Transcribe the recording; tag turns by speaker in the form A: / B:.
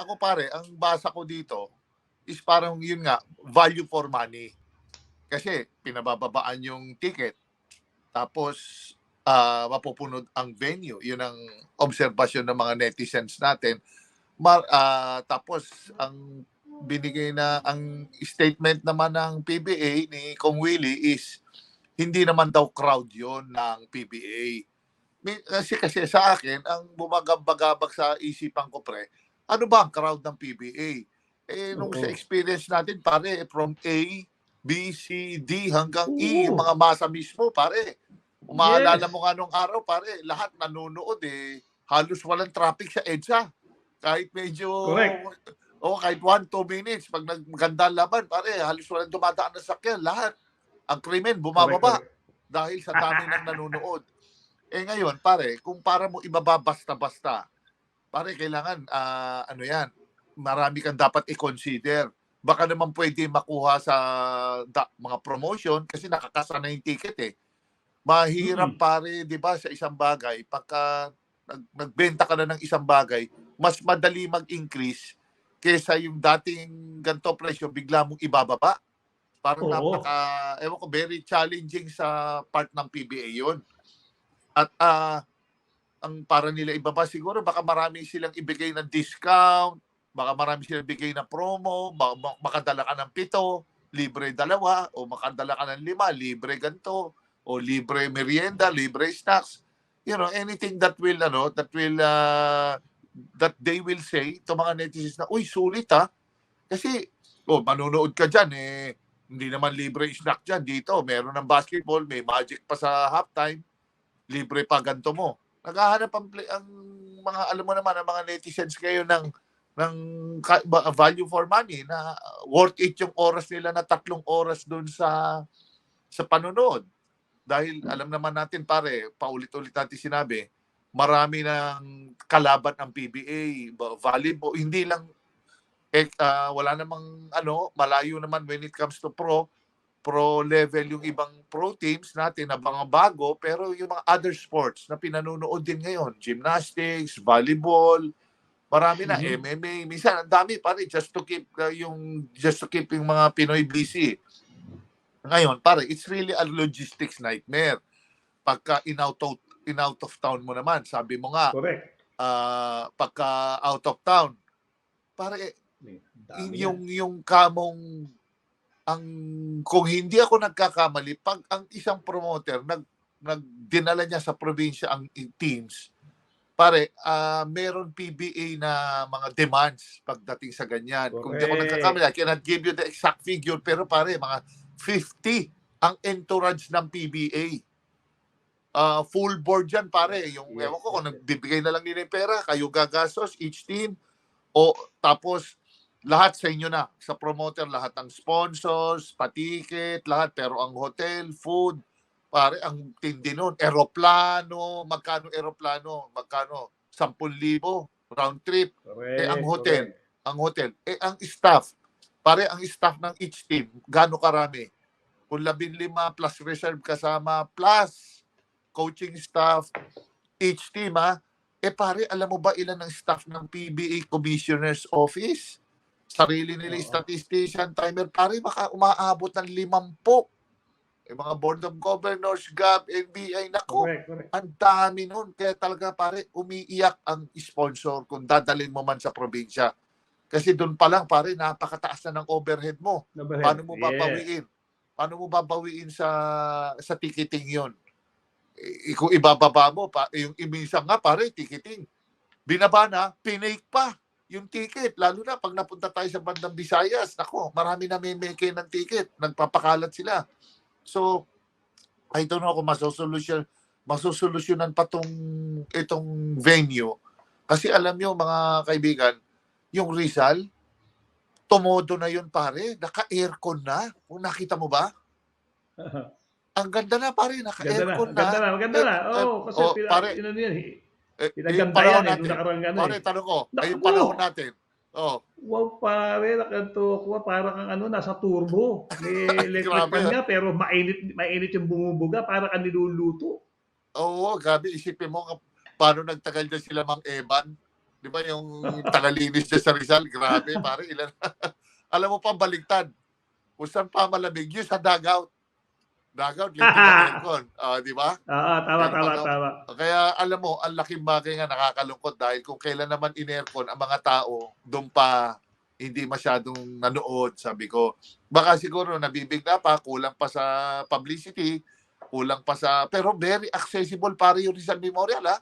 A: ako pare, ang basa ko dito is parang yun nga, value for money. Kasi pinabababaan yung ticket. Tapos ah mapupunod ang venue. Yun ang obserbasyon ng mga netizens natin. Mar, ah, tapos ang binigay na ang statement naman ng PBA ni Kong Willie is hindi naman daw crowd yon ng PBA. Kasi kasi sa akin, ang bumagabagabag sa isipan ko pre, ano ba ang crowd ng PBA? Eh, nung
B: Oo.
A: sa experience natin, pare, from A, B, C, D hanggang E,
B: Oo.
A: yung mga masa mismo, pare. Umaalala mo nga nung araw, pare, lahat nanonood eh. Halos walang traffic sa EDSA. Kahit medyo...
B: Correct.
A: O kahit one, two minutes, pag nagmaganda ang laban, pare, halos walang dumadaan na sakyan. Lahat. Ang krimen, bumababa
B: Correct, correct.
A: dahil sa dami ng nanonood. Eh ngayon, pare, kung para mo ibaba basta-basta, pare, kailangan, ah, ano yan, marami kang dapat i-consider. Baka naman pwede makuha sa da- mga promotion kasi nakakasana yung ticket eh. Mahirap
B: Mm.
A: pare, di ba, sa isang bagay, pagka nag, nagbenta ka na ng isang bagay, mas madali mag-increase kesa yung dating ganto presyo, bigla mong ibababa. Parang
B: Oo.
A: napaka, ewan ko, very challenging sa part ng PBA yun. At ah, ang para nila ibaba siguro, baka marami silang ibigay ng discount, baka marami silang ibigay ng promo, baka ma- makadala ka ng pito, libre dalawa, o makadala ka ng lima, libre ganto, o libre merienda, libre snacks. You know, anything that will, ano, that will, ah, that they will say to mga netizens na, uy, sulit ha. Kasi, oh, manonood ka dyan, eh, hindi naman libre snack dyan. Dito, meron ng basketball, may magic pa sa halftime, libre pa ganto mo. Naghahanap ang, ang mga, alam mo naman, ang mga netizens kayo ng, ng value for money na worth it yung oras nila na tatlong oras doon sa sa panonood. Dahil alam naman natin pare, paulit-ulit natin sinabi, marami ng kalaban ng PBA, ba- volleyball, hindi lang eh, ah, wala namang ano, malayo naman when it comes to pro, pro level yung ibang pro teams natin na mga bago, pero yung mga other sports na pinanonood din ngayon, gymnastics, volleyball, marami na
B: Mhm.
A: MMA, minsan ang dami pare just to keep uh, yung just to keep yung mga Pinoy busy. Ngayon, pare, it's really a logistics nightmare. Pagka in out of, in out of town mo naman, sabi mo nga,
B: Correct.
A: ah, pagka out of town, pare, yung yung kamong ang kung hindi ako nagkakamali pag ang isang promoter nag nagdinala niya sa probinsya ang teams pare ah meron PBA na mga demands pagdating sa ganyan. Kung hindi ako nagkakamali I cannot give you the exact figure pero pare mga 50 ang entourage ng PBA Ah, full board yan pare. Yung
B: Yes,
A: ewan ko kung nagbibigay na lang nila yung pera kayo gagastos each team o tapos lahat sa inyo na sa promoter lahat ng sponsors patiket lahat pero ang hotel food pare ang tindi nun eroplano magkano eroplano magkano 10,000 round trip
B: Correct.
A: Eh, ang hotel.
B: correct.
A: ang hotel eh ang staff pare ang staff ng each team gaano karami kung 15 plus reserve kasama plus coaching staff each team ha eh pare alam mo ba ilan ang staff ng PBA Commissioner's Office sarili nila yung statistician timer pare baka umaabot ng 50 eh, mga board of governors GAB NBI nako
B: Correct, correct.
A: ang dami nun. Kaya talaga pare, umiiyak ang sponsor kung dadalhin mo man sa probinsya. Kasi doon pa lang pare, napakataas na ng overhead mo.
B: Number
A: Paano mo babawiin? Paano mo babawiin sa sa ticketing yon? Eh, kung ibababa mo, pa, yung iminsan nga pare, ticketing. Binaba na, pinake pa yung ticket. Lalo na pag napunta tayo sa bandang Visayas, nako, marami na may meke ng ticket. Nagpapakalat sila. So, I don't know kung masosolusyon, masosolusyonan pa tong itong venue. Kasi alam nyo mga kaibigan, yung Rizal, tumodo na yun pare, naka-aircon na. Kung nakita mo ba? Ang ganda na pare,
B: Ganda na,
A: naka-aircon na.
B: ganda na, maganda na.
A: Eh,
B: Oo,
A: eh,
B: kasi
A: oh, pare,
B: yan eh.
A: Eh,
B: Pinaganda yan eh, nung nakarang ano
A: Pare,
B: eh.
A: tanong ko, ay yung
B: Naku!
A: panahon natin. Oh,
B: Wow, pare, nakanto ko, parang kang ano, nasa turbo. May electric
A: Grabe,
B: fan nga, pero mainit, mainit yung bumubuga, para kang niluluto.
A: oo, grabe, isipin mo, kap- paano nagtagal dyan sila Mang Evan? Di ba yung tagalinis niya sa Rizal? Grabe, pare. Ilan? Alam mo pa, baligtad. Kung saan pa malamig, yun sa dugout. Dugout, yung aircon. Ah, di ba?
B: Oo, tama,
A: Pero
B: tama, tama.
A: Kaya alam mo, ang laking bagay nga nakakalungkot dahil kung kailan naman in-aircon ang mga tao, doon pa hindi masyadong nanood, sabi ko. Baka siguro nabibigla pa, kulang pa sa publicity, kulang pa sa... Pero very accessible pare yung Rizal Memorial ha.